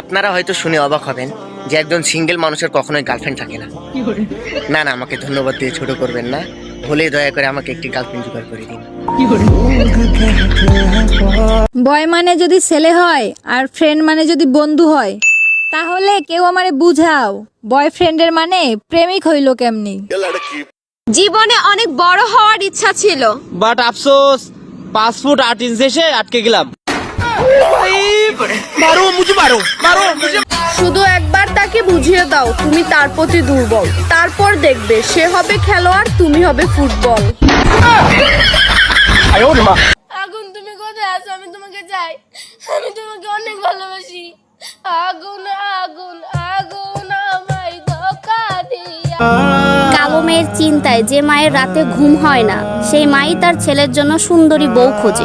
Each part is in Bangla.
আপনারা হয়তো শুনে অবাক হবেন যে একজন সিঙ্গেল মানুষের কখনোই গার্লফ্রেন্ড থাকে না। না না আমাকে ধন্যবাদ দিয়ে ছোট করবেন না। হলেই দয়া করে আমাকে একটি গার্লফ্রেন্ড জোগাড় করে দিন। বয় মানে যদি ছেলে হয় আর ফ্রেন্ড মানে যদি বন্ধু হয় তাহলে কেউ আমারে বুঝাও বয়ফ্রেন্ডের মানে প্রেমিক হইল কেমনি। জীবনে অনেক বড় হওয়ার ইচ্ছা ছিল। বাট আফসোস পাঁচ ফুট আট ইঞ্চ এসে আটকে গেলাম। শুধু একবার তাকে বুঝিয়ে দাও তুমি তার প্রতি দুর্বল। তারপর দেখবে সে হবে খেলোয়াড় তুমি হবে ফুটবল। আগুন তুমি কোথায় আছো? আমি তোমাকে চাই। আমি তোমাকে অনেক ভালোবাসি। আগুন আগুন আগুন আমায় ধোকা দিয়া। মেয়ের চিন্তায় যে মায়ের রাতে ঘুম হয় না সেই মাই তার ছেলের জন্য সুন্দরী বউ খোঁজে।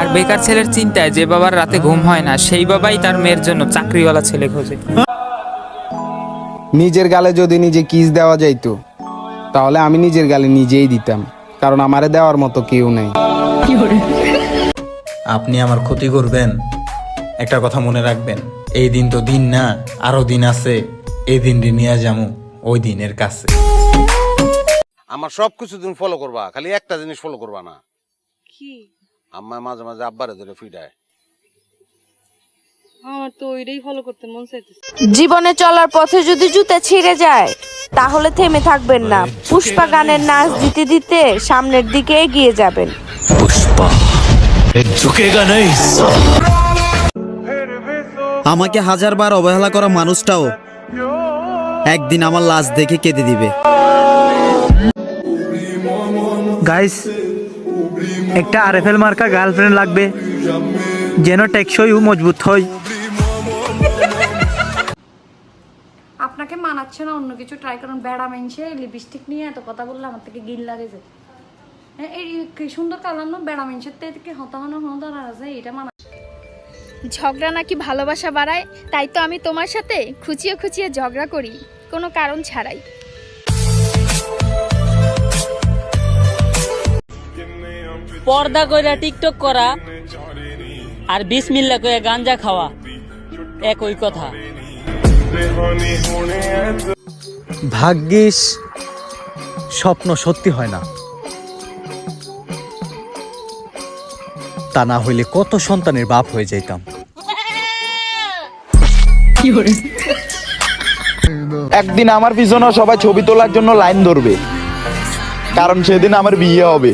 আর বেকার ছেলের চিন্তায় যে বাবার রাতে ঘুম হয় না সেই বাবাই তার মেয়ের জন্য চাকরিওয়ালা ছেলে খোঁজে। নিজের গালে যদি নিজে কিস দেওয়া যাইতো তাহলে আমি নিজের গালে নিজেই দিতাম কারণ আমারে দেওয়ার মতো কেউ নেই। আপনি আমার ক্ষতি করবেন। একটা কথা মনে রাখবেন এই দিন তো দিন না আরও দিন আছে এই দিনটি নিয়ে যাব ওই দিনের কাছে। আমার সব কিছু তুমি ফলো করবা খালি একটা জিনিস ফলো করবা না। কি? আম্মা মাঝে মাঝে আব্বারে ধরে ফিডায়। জীবনে চলার পথে যদি জুতে ছিঁড়ে যায় তাহলে থেমে থাকবেন না। পুষ্পা গানের নাচ দিতে দিতে সামনের দিকে এগিয়ে যাবেন। আমাকে হাজারবার অবহেলা করা মানুষটাও একদিন আমার লাশ দেখে কেঁদে দিবে। গাইস একটা আর এফ এল মার্কা গার্লফ্রেন্ড লাগবে যেন টেকসই ও মজবুত হয়। আপনাকে মানাচ্ছে না অন্য কিছু ট্রাই করুন। বেড়া মেনছে লিপস্টিক নিয়ে এত কথা বললে আমার থেকে গিল লাগে যে হ্যাঁ এই কি সুন্দর কালার না? বেড়া মেনছের থেকে হতাহনা হতার আছে এটা মানা ঝগড়া নাকি ভালোবাসা বাড়ায় তাই তো আমি তোমার সাথে খুচিয়ে খুচিয়ে ঝগড়া করি। কোনো কারণ ছাড়াই। পর্দা কইরা টিকটক করা আর বিসমিল্লা কইরা গাঞ্জা খাওয়া একই কথা। ভাগ্যিস স্বপ্ন সত্যি হয় না। তা না হইলে কত সন্তানের বাপ হয়ে যাইতাম। একদিন আমার পিছনে সবাই ছবি তোলার জন্য লাইন ধরবে। কারণ সেদিন আমার বিয়ে হবে।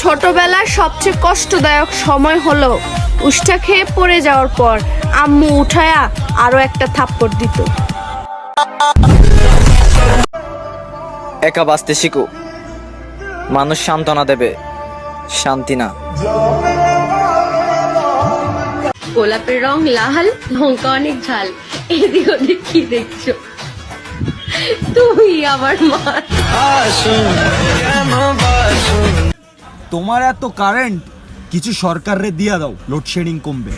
ছোটবেলার সবচেয়ে কষ্টদায়ক সময় হলো উষ্ঠা খেয়ে পড়ে যাওয়ার পর আম্মু উঠায়া আরও একটা থাপ্পড় দিত। একা বাঁচতে শিখো। মানুষ সান্ত্বনা দেবে শান্তি না। গোলাপের রং লাল লঙ্কা অনেক ঝাল। এদিক ওদিক কি দেখছ? তুমি আমার মা। তোমার এত কারেন্ট কিছু সরকারে দিয়া দাও লোডশেডিং কমবে।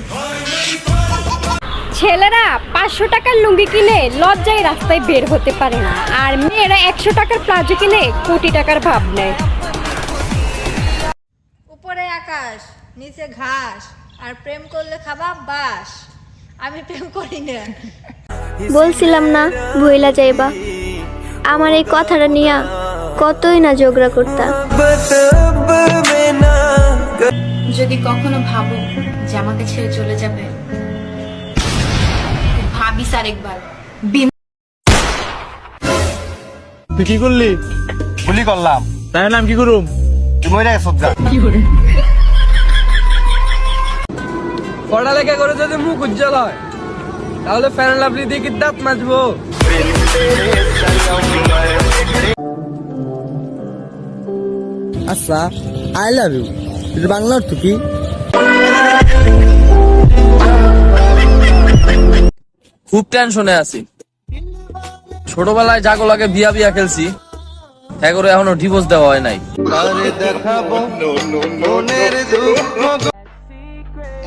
ছেলেরা পাঁচশো টাকার লুঙ্গি কিনে লজ্জায় রাস্তায় বের হতে পারে না। আর মেয়েরা একশো টাকার প্লাজো কিনে কোটি টাকার ভাব নেয়। উপরে আকাশ নিচে ঘাস। আর প্রেম করলে খাবা বাস। আমি প্রেম করি না বলছিলাম না ভইলা যাইবা। আমার এই কথাটা নিয়া কতই না ঝগড়া করতাম যদি কখনো ভাবো যে আমাকে ছেড়ে চলে যাবে ভাবিস আরেকবার তুই কি করলি? গুলি করলাম। তাই নাম কি করুম? তুই মরে গেছ যা। পড়ালেখা করে যদি মুখ উজ্জ্বল হয় তাহলে ফ্যান লাভলি দিয়ে কি দাঁত মাজবো। আচ্ছা আই লাভ ইউ এটা বাংলা অর্থ কি? খুব টেনশনে আছি। ছোটবেলায় জাগোলাকে বিয়া বিয়া খেলছি হ্যাঁ করে এখনও ডিভোর্স দেওয়া হয় নাই।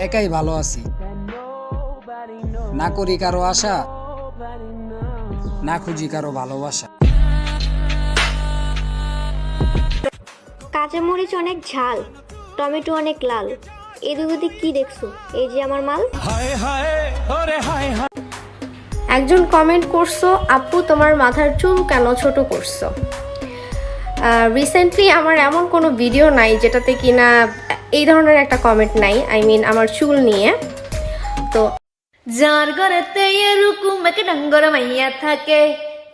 একাই ভালো আছি। না করি কারও আশা না খুঁজি কারও ভালোবাসা। কাঁচামরিচ অনেক ঝাল টমেটো অনেক লাল। এদিক ওদিক কি দেখছ? এই যে আমার মাল। একজন কমেন্ট করছ আপু তোমার মাথার চুল কেন ছোট করছ? রিসেন্টলি আমার এমন কোনো ভিডিও নাই যেটাতে কিনা ধরনের একটা কমেন্ট নাই আই মিন আমার চুল নিয়ে। তো যার ঘরেতে এরকম এক ডাঙ্গর মাইয়া থাকে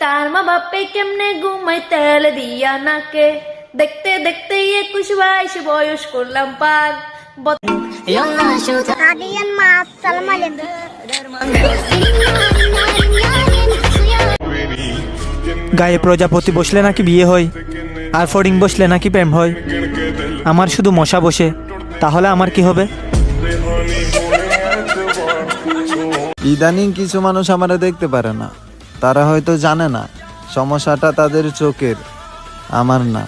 তার মা বাপে কেমনে ঘুমাই তেল দিয়া নাকে? দেখতে দেখতে একুশ বাইশ বয়স করলাম পার মা গায়ে প্রজাপতি বসলে নাকি বিয়ে হয়? আর ফডিং বসলে নাকি প্রেম হয়? আমার শুধু মশা বসে। তাহলে আমার কি হবে? ইদানিং কিছু মানুষ আমারে দেখতে পারে না। তারা হয়তো জানে না সমস্যাটা তাদের চোখের আমার না।